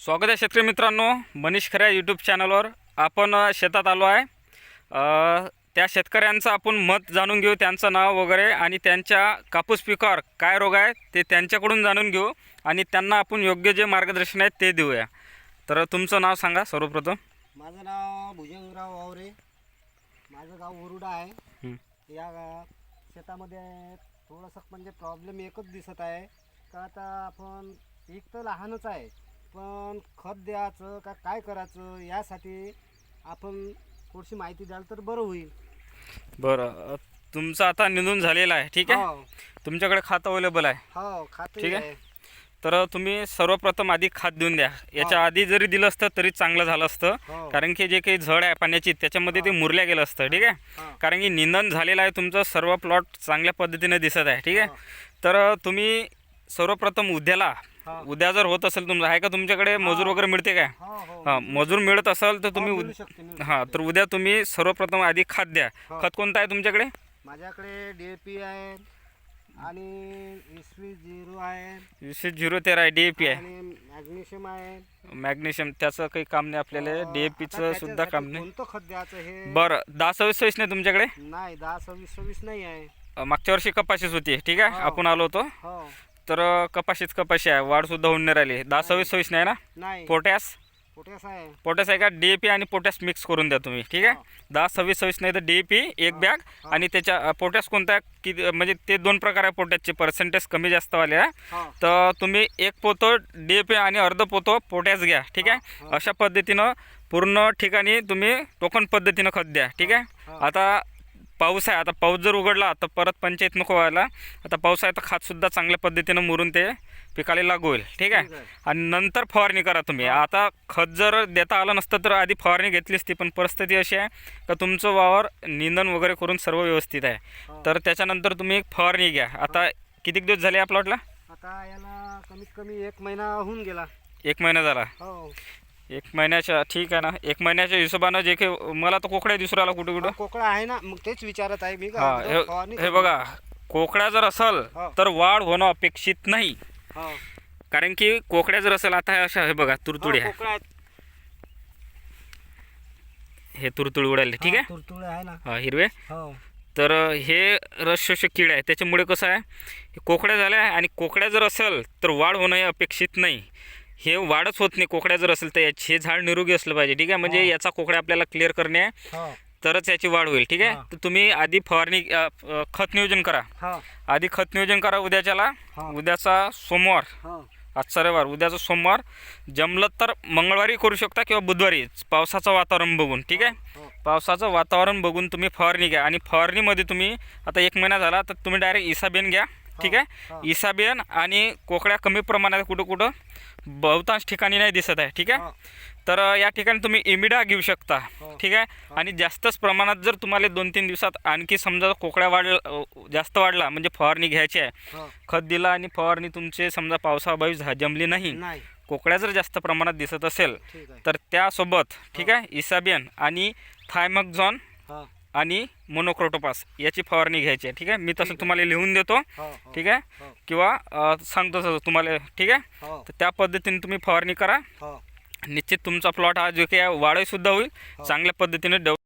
स्वागत आहे शेतकरी मित्रांनो. मनीष खऱ्या यूट्यूब चॅनलवर आपण शेतात आलो आहे. त्या शेतकऱ्यांचं आपण मत जाणून घेऊ त्यांचं नाव वगैरे आणि त्यांच्या कापूस पिकावर काय रोग आहे ते त्यांच्याकडून जाणून घेऊ आणि त्यांना आपण योग्य जे मार्गदर्शन आहे ते देऊया. तर तुमचं नाव सांगा सर्वप्रथम. माझं नाव भुजंगराव वावरे. माझं गाव वरुडा आहे. या शेतामध्ये थोडंसं म्हणजे प्रॉब्लेम एकच दिसत आहे. का आता आपण पीक तर लहानच आहे. पण खत द्यायचं का काय करायचं यासाठी आपण थोडीशी माहिती द्याल तर बरं होईल. बरं अ, तुमचं आता निंदून झालेलं आहे ठीक आहे? हो. तुमच्याकडे खात अवेलेबल आहे. हो खाते ठीक आहे. तर तुम्ही सर्वप्रथम आधी खात देऊन द्या. याच्या आधी जरी दिलं असतं तरी चांगलं झालं असतं. हो. कारण की जे काही झड आहे पाण्याची त्याच्यामध्ये ते मुरल्या गेलं असतं ठीक आहे? हा. कारण की निंदन झालेलं आहे तुमचं सर्व प्लॉट चांगल्या पद्धतीने दिसत आहे ठीक आहे? हा. तर तुम्ही सर्वप्रथम उद्याला हा. उद्या जर होत असेल तुमचं आहे का तुमच्याकडे मजूर वगैरे मिळते काय? हो हो मजूर मिळत असेल तर तुम्ही हो, हां. तर उद्या तुम्ही सर्वप्रथम आधी खात द्या. खत कोणतं आहे तुमच्याकडे? माझ्याकडे डी ए पी आहे आणि झिरो आहे. वीसशे झिरो तेरा आहे डी ए पी आहे. आणि मॅग्नेशियम आहे. मॅग्नेशियम त्याचं काही काम नाही आपल्याला डी ए आता सुद्धा त्याच्यासाठी काम नाही. कोणतं खत द्यायचं हे? बरं दहा सव्वीस सव्वीस नाही तुमच्याकडे? नाही दहा सव्वीस सव्वीस नाही आहे. अ, मागच्या वर्षी कपाशीच होती ठीक आहे? हो. आपण आलो होतो. हो. तर कपाशीच कपाशी आहे. वाढ सुद्धा होऊन नाही राहिली. दहा सव्वीस सव्वीस नाही ना? नाही. पोटॅस पोटॅस आहे. पोटॅस आहे का? डी ए पी आणि पोटॅस मिक्स करून द्या तुम्ही. ठीक आहे. दहा सव्वीस सव्वीस नाही तर डी ए पी एक बॅग. आणि त्याच्या अ, पोटॅस कोणता? किती म्हणजे ते दोन प्रकार आहे पोटॅसचे पर्सेंटेज कमी जास्त वाले आहे. हो. तर तुम्ही एक पोतं डी ए पी आणि अर्ध पोतं पोटॅस घ्या. ठीक आहे. अशा पद्धतीनं पूर्ण ठिकाणी तुम्ही टोकन पद्धतीनं खत द्या. ठीक आहे. आता पाऊस आहे. आता पाऊस जर उघडला तर परत पंचायत नको व्हायला. आता पाऊस आहे तर खातसुद्धा चांगल्या पद्धतीनं मुरून ते पिकाला लागू होईल. ठीक आहे. आणि नंतर फवारणी करा तुम्ही. आता खत जर देता आलं नसतं तर आधी फवारणी घेतलीच ती. पण परिस्थिती अशी आहे का तुमचं वावर निंदन वगैरे करून सर्व व्यवस्थित आहे. तर त्याच्यानंतर तुम्ही एक फवारणी घ्या. आता किती दिवस झाले या प्लॉटला आता याला कमीत कमी एक महिना होऊन गेला. एक महिना झाला. हो. एक महिन्याच्या ठीक आहे ना. एक महिन्याच्या हिशोबानं जे काही मला तर कोकड्या दिसू राहिला कुठं कुठं. हा, कोकळा आहे ना. मग तेच विचारत आहे मी का? हा फवारणी हे हे. बघा कोकड्या जर असल हो. तर वाढ होणं अपेक्षित नाही. हो. कारण की कोकड्या जर असेल आता अशा हे बघा तुरतुडी हो, आहे. कोकळा. हे तुरतुडी उडाले ठीक हा, आहे तुरतुळे आहे ना. हा हिरवे. हो. तर हे रस शोषक कीड आहे त्याच्यामुळे कसं आहे हे कोकड्या झाल्या आणि कोकड्या जर असेल तर वाढ होणं हे अपेक्षित नाही. हे वाढच होत नाही. कोकड्या जर असेल तर याचे हे झाड निरोगी असलं पाहिजे. ठीक आहे? म्हणजे. याचा कोकड्या आपल्याला क्लिअर करणे आहे तरच याची वाढ होईल. ठीक आहे. तर तुम्ही आधी फवारणी अ, अ, खत नियोजन करा. आधी खत नियोजन करा उद्याच्याला. उद्याचा सोमवार. आजचा रविवार. उद्याचा सोमवार. जमलं तर मंगळवारी करू शकता किंवा बुधवारी. पावसाचं वातावरण बघून. ठीक आहे? पावसाचं वातावरण बघून तुम्ही फवारणी घ्या. आणि फवारणीमध्ये तुम्ही आता एक महिना झाला तर तुम्ही डायरेक्ट इसाबियन घ्या. ठीक आहे. इसाबियन आणि कोकड्या कमी प्रमाणात कुठं कुठं बहुतांश ठिकाणी नाही दिसत आहे ठीक आहे? हो. तर या ठिकाणी तुम्ही इमिडा घेऊ शकता हो. ठीक आहे? आणि जास्तच प्रमाणात जर तुम्हाला दोन तीन दिवसात आणखी समजा कोकड्या वाढ अ, जास्त वाढला म्हणजे फवारणी घ्यायची आहे खत दिलं आणि फवारणी तुमचे समजा पावसाअभावी झा- जमली नाही कोकड्या जर जास्त प्रमाणात दिसत असेल तर त्यासोबत ठीक आहे? इसाबियन आणि थायमक्झॉन आणि मोनोक्रोटोपास याची फवारणी घ्यायची आहे ठीक आहे? मी तसं. तुम्हाला लिहून देतो हो हो ठीक आहे? हो. किंवा सांगतो तसं तुम्हाला ठीक आहे? तर त्या पद्धतीने तुम्ही फवारणी करा. हो. निश्चित तुमचा प्लॉट हा जो काही आहे वाढसुद्धा होईल. चांगल्या पद्धतीने डेव्हलप